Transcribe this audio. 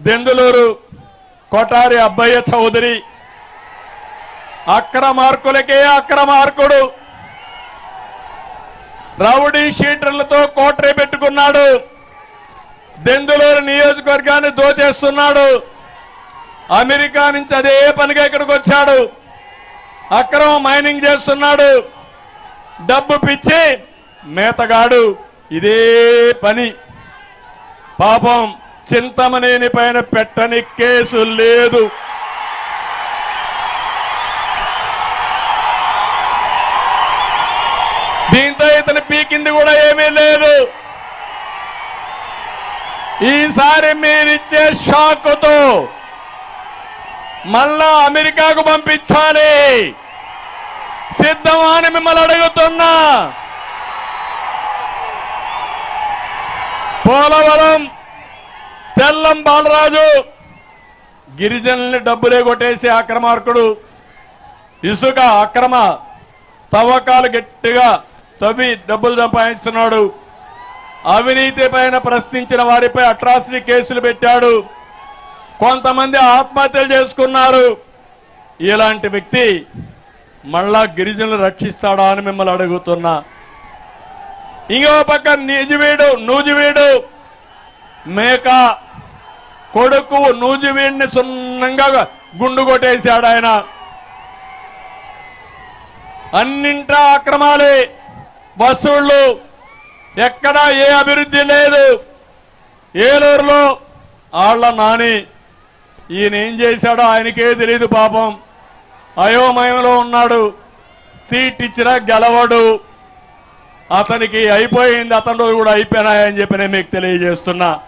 దెందులూరు కొటారి అబ్బయ్య చౌదరి. అక్రమార్కులకే అక్రమార్కుడు. రౌడీ షీటర్లతో కోటరీ పెట్టుకున్నాడు. దెందులూరు నియోజకవర్గాన్ని దోచేస్తున్నాడు. అమెరికా నుంచి అదే పనిగా ఇక్కడికి వచ్చాడు. అక్రమ మైనింగ్ చేస్తున్నాడు. డబ్బు పిచ్చి మేతగాడు. ఇదే పని. పాపం చింతమనేని పైన పెట్టని కేసు లేదు. దీంతో ఇతను పీకింది కూడా ఏమీ లేదు. ఈసారి మీరిచ్చే షాకుతో మళ్ళా అమెరికాకు పంపించాలి. సిద్ధమా అని మిమ్మల్ని అడుగుతున్నా. పోలవరం తెల్లం బాలరాజు గిరిజనుల్ని డబ్బులే కొట్టేసి అక్రమార్కుడు. ఇసుక అక్రమ తవ్వకాలు గట్టిగా తవ్వి డబ్బులు సంపాదిస్తున్నాడు. అవినీతి పైన ప్రశ్నించిన వారిపై అట్రాసిటీ కేసులు పెట్టాడు. కొంతమంది ఆత్మహత్యలు చేసుకున్నారు. ఇలాంటి వ్యక్తి మళ్ళా గిరిజనులు రక్షిస్తాడా అని మిమ్మల్ని అడుగుతున్నా. ఇంకో పక్క నిజువీడు నూజివీడు మేక కొడుకు నూజివీడిని సున్నంగా గుండు కొట్టేశాడు ఆయన. అన్నింటా అక్రమాలే. వసూళ్ళు. ఎక్కడా ఏ అభివృద్ధి లేదు. ఏలూరులో ఆళ్ళ నాని. ఈయన ఏం చేశాడో ఆయనకే తెలియదు పాపం. అయోమయంలో ఉన్నాడు. సీట్ ఇచ్చినా గెలవడు. అతనికి అయిపోయింది. అతను కూడా అయిపోయినాయని చెప్పి నేను మీకు తెలియజేస్తున్నా.